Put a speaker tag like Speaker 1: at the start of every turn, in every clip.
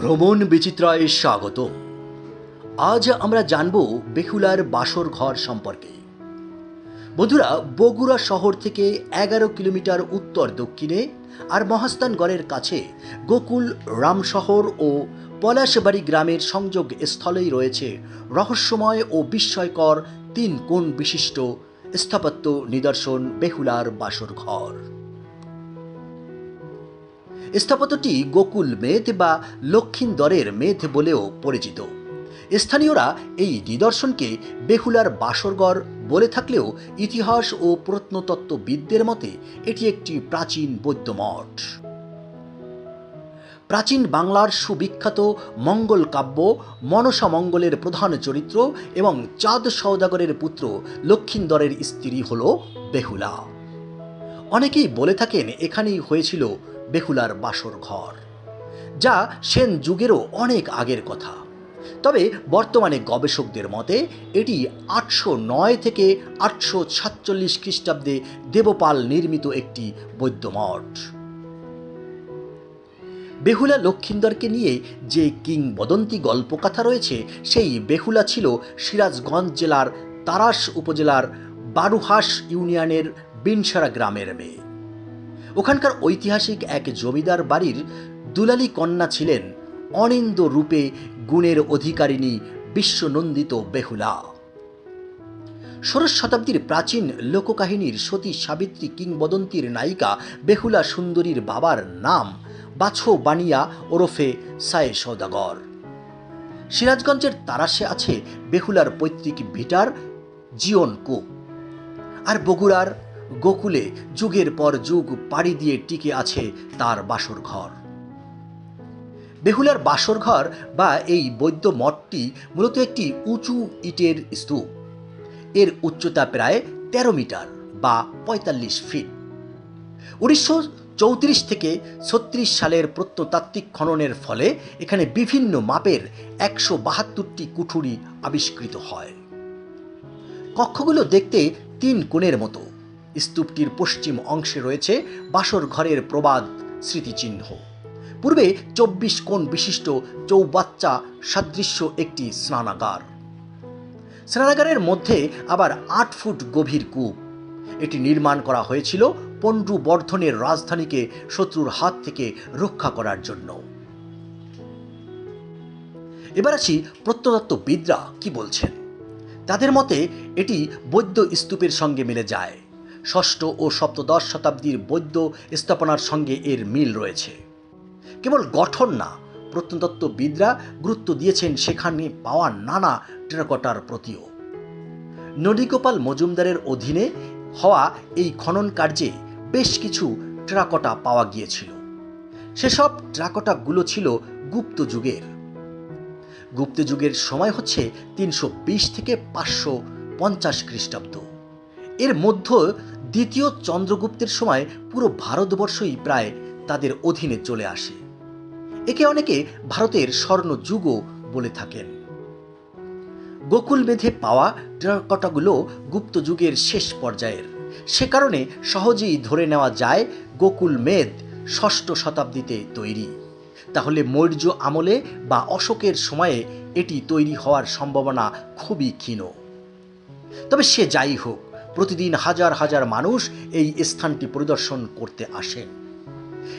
Speaker 1: ভ্রমণ বিচিত্রায় স্বাগত আজ আমরা জানব বেহুলার বাসর ঘর সম্পর্কে। বন্ধুরা, বগুড়া শহর থেকে এগারো কিলোমিটার উত্তর দক্ষিণে আর মহাস্থানগড়ের কাছে গোকুল, রামশহর ও পলাশবাড়ি গ্রামের সংযোগ স্থলেই রয়েছে রহস্যময় ও বিস্ময়কর তিন কোণ বিশিষ্ট স্থাপত্য নিদর্শন বেহুলার বাসর ঘর। স্থাপত্যটি গোকুল মেধ বা লক্ষিন্দরের মেধ বলেও পরিচিত। স্থানীয়রা এই নিদর্শনকে বেহুলার বাসরগড় বলে থাকলেও ইতিহাস ও প্রত্নতত্ত্ববিদদের মতে এটি একটি প্রাচীন বৌদ্ধ মঠ। প্রাচীন বাংলার সুবিখ্যাত মঙ্গল কাব্য, মনসা মঙ্গলের প্রধান চরিত্র এবং চাঁদ সওদাগরের পুত্র লক্ষিন্দরের স্ত্রী হল বেহুলা। অনেকেই বলে থাকেন এখানেই হয়েছিল বেহুলার বাসর ঘর, যা সেন যুগেরও অনেক আগের কথা। তবে বর্তমানে গবেষকদের মতে, এটি আটশো নয় থেকে আটশো সাতচল্লিশ খ্রিস্টাব্দে দেবপাল নির্মিত একটি বৌদ্ধ মঠ। বেহুলা লক্ষিন্দরকে নিয়ে যে কিংবদন্তি গল্পকথা রয়েছে, সেই বেহুলা ছিল সিরাজগঞ্জ জেলার তারাস উপজেলার বারুহাস ইউনিয়নের বিনসারা গ্রামের মেয়ে। ওখানকার ঐতিহাসিক এক জমিদার বাড়ির দুলালি কন্যা ছিলেন অনিন্দ রূপে গুণের অধিকারিণী বিশ্বনন্দিত বেহুলা। ষোড়শ শতাব্দীর প্রাচীন লোককাহিনীর সতী সাবিত্রী কিংবদন্তির নায়িকা বেহুলা সুন্দরীর বাবার নাম বাছো বানিয়া ওরফে সায়ে সৌদাগর সিরাজগঞ্জের তারাসে আছে বেহুলার পৈতৃক ভিটার জিয়ন কূপ আর বগুড়ার গোকুলে যুগের পর যুগ পাড়ি দিয়ে টিকে আছে তার বাসর ঘর বেহুলার বাসর ঘর বা এই বৈদ্য মঠটি মূলত একটি উঁচু ইটের স্তূপ। এর উচ্চতা প্রায় তেরো মিটার বা পঁয়তাল্লিশ ফিট। উনিশশো চৌত্রিশ থেকে ছত্রিশ সালের প্রত্নতাত্ত্বিক খননের ফলে এখানে বিভিন্ন মাপের একশো বাহাত্তরটি কুঠুরি আবিষ্কৃত হয়। কক্ষগুলো দেখতে তিন কোণের মতো। স্তূপটির পশ্চিম অংশে রয়েছে বাসর ঘরের প্রবাদ স্মৃতিচিহ্ন। পূর্বে চব্বিশ কোণ বিশিষ্ট চৌবাচ্চা সাদৃশ্য একটি স্নানাগার। স্নানাগারের মধ্যে আবার আট ফুট গভীর কূপ। এটি নির্মাণ করা হয়েছিল পণ্ডু বর্ধনের রাজধানীকে শত্রুর হাত থেকে রক্ষা করার জন্য। এবার আসি প্রত্নতত্ত্ববিদরা কি বলছেন? তাদের মতে এটি বৌদ্ধ স্তূপের সঙ্গে মিলে যায়। ষষ্ঠ ও সপ্তদশ শতাব্দীর বৌদ্ধ স্থাপনার সঙ্গে এর মিল রয়েছে। কেবল গঠন না, প্রত্নতত্ত্ববিদরা গুরুত্ব দিয়েছেন সেখানে পাওয়া নানা টেরাকটার প্রতিও। নদীগোপাল মজুমদারের অধীনে হওয়া এই খনন কার্যে বেশ কিছু টেরাকটা পাওয়া গিয়েছিল। সেসব টেরাকটাগুলো ছিল গুপ্ত যুগের। গুপ্ত যুগের সময় হচ্ছে তিনশো বিশ থেকে পাঁচশো পঞ্চাশ খ্রিস্টাব্দ। এর মধ্য দ্বিতীয় চন্দ্রগুপ্তের সময় পুরো ভারতবর্ষই প্রায় তাদের অধীনে চলে আসে। একে অনেকে ভারতের স্বর্ণযুগও বলে থাকেন। গোকুল মেধে পাওয়া টেরাকটাগুলো গুপ্ত যুগের শেষ পর্যায়ের। সে কারণে সহজেই ধরে নেওয়া যায় গোকুল মেদ ষষ্ঠ শতাব্দীতে তৈরি। তাহলে মৌর্য আমলে বা অশোকের সময়ে এটি তৈরি হওয়ার সম্ভাবনা খুবই ক্ষীণ। তবে সে যাই হোক প্রতিদিন হাজার হাজার মানুষ এই স্থানটি পরিদর্শন করতে আসেন।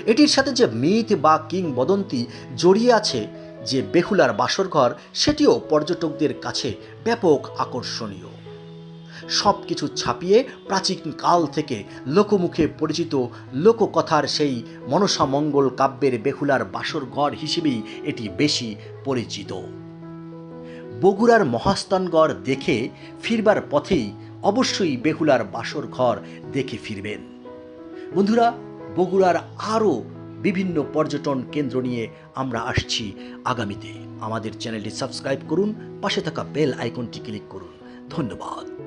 Speaker 1: এটির সাথে যে মিথ বা কিংবদন্তি জড়িয়ে আছে, যে বেহুলার বাসরঘর, সেটিও পর্যটকদের কাছে ব্যাপক আকর্ষণীয়। সব কিছু ছাপিয়ে প্রাচীন কাল থেকে লোকমুখে পরিচিত লোককথার সেই মনসামঙ্গল কাব্যের বেহুলার বাসর ঘর হিসেবেই এটি বেশি পরিচিত। বগুড়ার মহাস্থানগড় দেখে ফিরবার পথেই অবশ্যই বেহুলার বাসর ঘর দেখে ফিরবেন। বন্ধুরা, বগুড়ার আরও বিভিন্ন পর্যটন কেন্দ্র নিয়ে আমরা আসছি আগামীতে। আমাদের চ্যানেলটি সাবস্ক্রাইব করুন, পাশে থাকা বেল আইকনটি ক্লিক করুন। ধন্যবাদ।